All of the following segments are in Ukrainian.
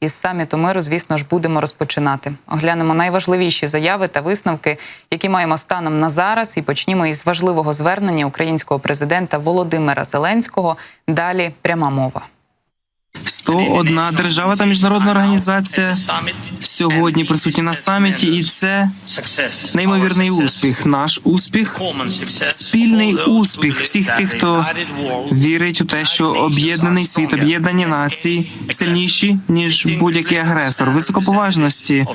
Із саміту миру, звісно ж, будемо розпочинати. Оглянемо найважливіші заяви та висновки, які маємо станом на зараз, і почнімо із важливого звернення українського президента Володимира Зеленського. Далі пряма мова. 101 держава та міжнародна організація сьогодні присутні на саміті, і це неймовірний успіх. Наш успіх спільний успіх всіх тих, хто вірить у те, що об'єднаний світ, об'єднані нації сильніші ніж будь-який агресор, високоповажності,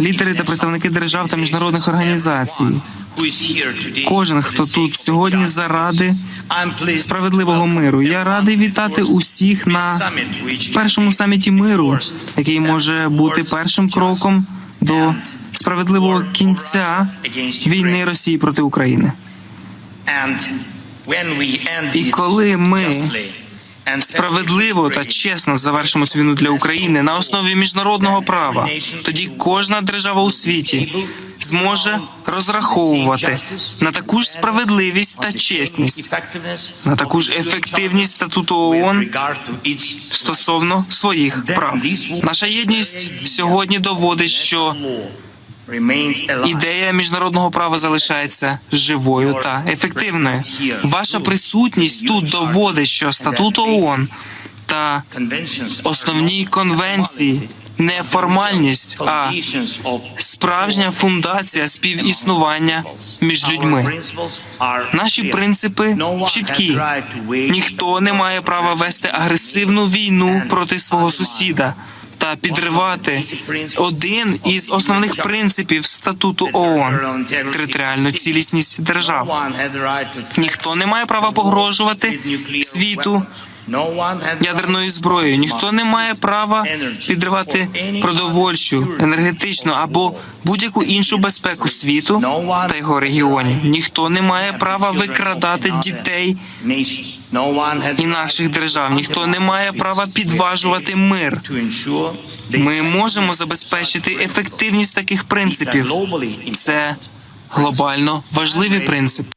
лідери та представники держав та міжнародних організацій. Кожен, хто тут сьогодні заради справедливого миру. Я радий вітати усіх на першому саміті миру, який може бути першим кроком до справедливого кінця війни Росії проти України. І коли ми Справедливо та чесно завершимо цю війну для України на основі міжнародного права. Тоді кожна держава у світі зможе розраховувати на таку ж справедливість та чесність, на таку ж ефективність статуту ООН стосовно своїх прав. Наша єдність сьогодні доводить, що ідея міжнародного права залишається живою та ефективною. Ваша присутність тут доводить, що статут ООН та основні конвенції не формальність, а справжня фундація співіснування між людьми. Наші принципи чіткі. Ніхто не має права вести агресивну війну проти свого сусіда та підривати один із основних принципів статуту ООН – територіальну цілісність держав. Ніхто не має права погрожувати світу ядерною зброєю. Ніхто не має права підривати продовольчу, енергетичну або будь-яку іншу безпеку світу та його регіонів. Ніхто не має права викрадати дітей інакших держав. Ніхто не має права підважувати мир. Ми можемо забезпечити ефективність таких принципів. Це глобально важливі принципи.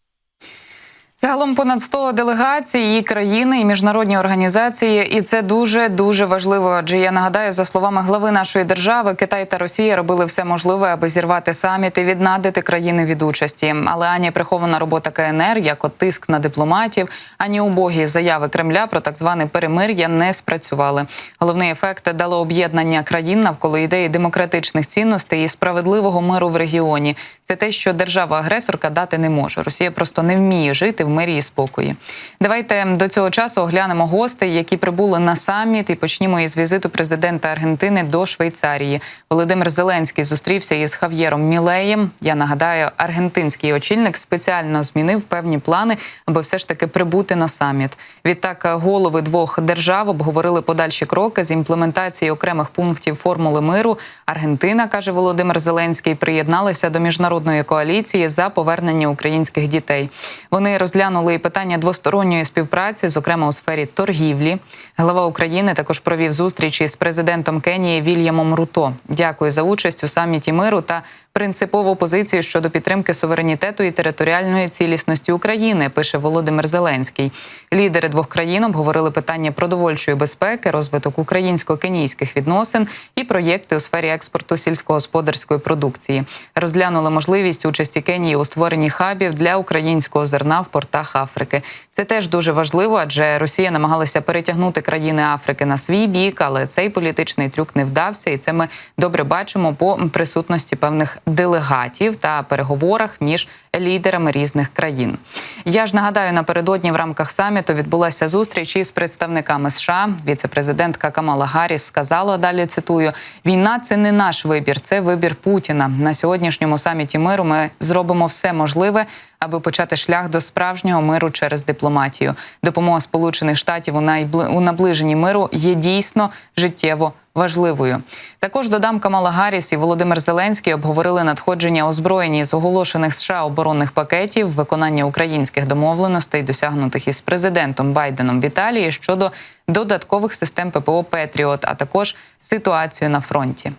Загалом понад 100 делегацій і країни і міжнародні організації, і це дуже дуже важливо. Адже я нагадаю, за словами глави нашої держави, Китай та Росія робили все можливе, аби зірвати саміт і віднадити країни від участі. Але ані прихована робота КНР, як от тиск на дипломатів, ані убогі заяви Кремля про так зване перемир'я не спрацювали. Головний ефект дало об'єднання країн навколо ідеї демократичних цінностей і справедливого миру в регіоні. Це те, що держава-агресорка дати не може. Росія просто не вміє жити в мирі і спокої. Давайте до цього часу оглянемо гостей, які прибули на саміт, і почнімо із візиту президента Аргентини до Швейцарії. Володимир Зеленський зустрівся із Хав'єром Мілеєм. Я нагадаю, аргентинський очільник спеціально змінив певні плани, аби все ж таки прибути на саміт. Відтак голови двох держав обговорили подальші кроки з імплементації окремих пунктів формули миру. Аргентина каже Володимир Зеленський, приєдналася до міжнародної коаліції за повернення українських дітей. Вони розглянули і питання двосторонньої співпраці, зокрема у сфері торгівлі. Глава України також провів зустріч із президентом Кенії Вільямом Руто. Дякую за участь у саміті миру та принципову позицію щодо підтримки суверенітету і територіальної цілісності України. Пише Володимир Зеленський. Лідери двох країн обговорили питання продовольчої безпеки, розвиток українсько-кенійських відносин і проєкти у сфері експорту сільськогосподарської продукції. Розглянули можливість участі Кенії у створенні хабів для українського зерна в портах Африки. Це теж дуже важливо, адже Росія намагалася перетягнути країни Африки на свій бік, але цей політичний трюк не вдався, і це ми добре бачимо по присутності певних делегатів та переговорах між лідерами різних країн. Я ж нагадаю, напередодні в рамках саміту відбулася зустріч із представниками США. Віце-президентка Камала Гарріс сказала далі. Цитую: війна це не наш вибір, це вибір Путіна. На сьогоднішньому саміті миру ми зробимо все можливе, аби почати шлях до справжнього миру через дипломатію. Допомога Сполучених Штатів у найбли... у наближенні миру є дійсно життєво важливою. Також додам Камала Гарріс і Володимир Зеленський обговорили надходження озброєння з оголошених США оборонних пакетів, виконання українських домовленостей, досягнутих із президентом Байденом в Італії щодо додаткових систем ППО Петріот, а також ситуацію на фронті.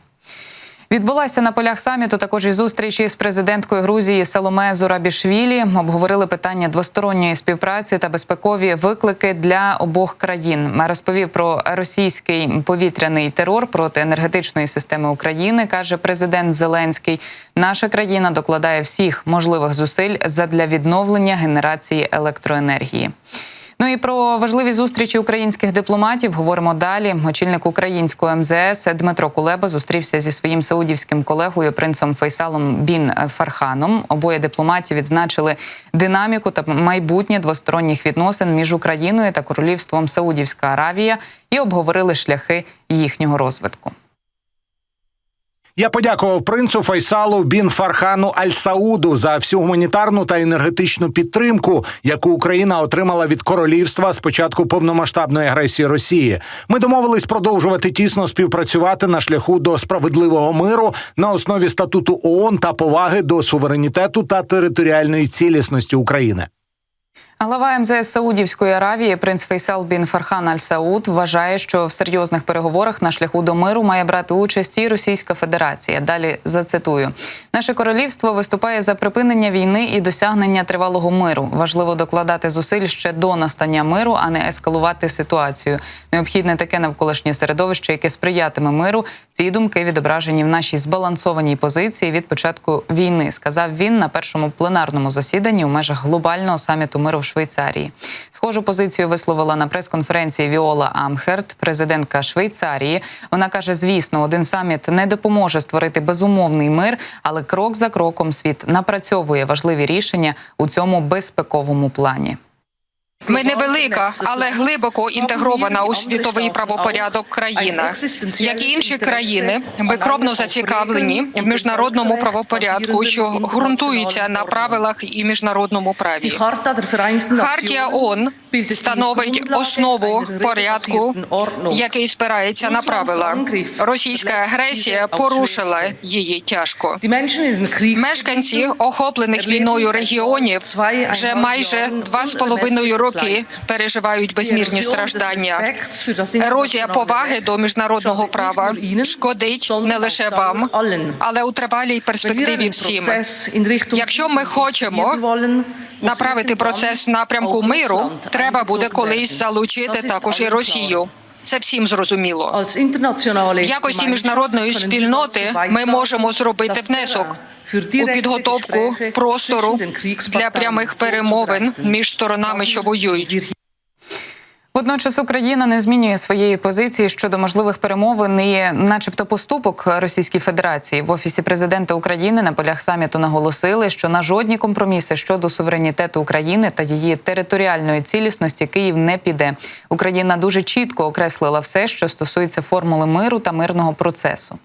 Відбулася на полях саміту також і зустріч із президенткою Грузії Саломе Зурабішвілі. Обговорили питання двосторонньої співпраці та безпекові виклики для обох країн. Розповів про російський повітряний терор проти енергетичної системи України. каже президент Зеленський. Наша країна докладає всіх можливих зусиль задля відновлення генерації електроенергії. Ну і про важливі зустрічі українських дипломатів говоримо далі. Очільник українського МЗС Дмитро Кулеба зустрівся зі своїм саудівським колегою принцем Фейсалом Бін Фарханом. Обоє дипломатів відзначили динаміку та майбутнє двосторонніх відносин між Україною та королівством Саудівська Аравія і обговорили шляхи їхнього розвитку. Я подякував принцу Файсалу бін Фархану Аль Сауду за всю гуманітарну та енергетичну підтримку, яку Україна отримала від королівства з початку повномасштабної агресії Росії. Ми домовились продовжувати тісно співпрацювати на шляху до справедливого миру на основі статуту ООН та поваги до суверенітету та територіальної цілісності України. Глава МЗС Саудівської Аравії принц Фейсал бін Фархан Аль Сауд вважає, що в серйозних переговорах на шляху до миру має брати участь і Російська Федерація. Далі зацитую: наше королівство виступає за припинення війни і досягнення тривалого миру. Важливо докладати зусиль ще до настання миру, а не ескалувати ситуацію. Необхідне таке навколишнє середовище, яке сприятиме миру. Ці думки відображені в нашій збалансованій позиції від початку війни, сказав він на першому пленарному засіданні у межах глобального саміту миру в Швейцарії. Схожу позицію висловила на прес-конференції Віола Амхерт, президентка Швейцарії. Вона каже: звісно, один саміт не допоможе створити безумовний мир, але крок за кроком світ напрацьовує важливі рішення у цьому безпековому плані. Ми невелика, але глибоко інтегрована у світовий правопорядок країна. Як і інші країни, ми кровно зацікавлені в міжнародному правопорядку, що ґрунтується на правилах і міжнародному праві. Хартія ООН становить основу порядку, який спирається на правила. Російська агресія порушила її тяжко. Мешканці охоплених війною регіонів вже майже два з половиною роки переживають безмірні страждання. Ерозія поваги до міжнародного права шкодить не лише вам, але у тривалій перспективі всім. Якщо ми хочемо направити процес напрямку миру, треба буде колись залучити також і Росію. Це всім зрозуміло. В якості міжнародної спільноти ми можемо зробити внесок у підготовку простору для прямих перемовин між сторонами, що воюють. Водночас Україна не змінює своєї позиції щодо можливих перемовин і, начебто, поступок Російській Федерації в офісі президента України на полях саміту наголосили, що на жодні компроміси щодо суверенітету України та її територіальної цілісності Київ не піде. Україна дуже чітко окреслила все, що стосується формули миру та мирного процесу.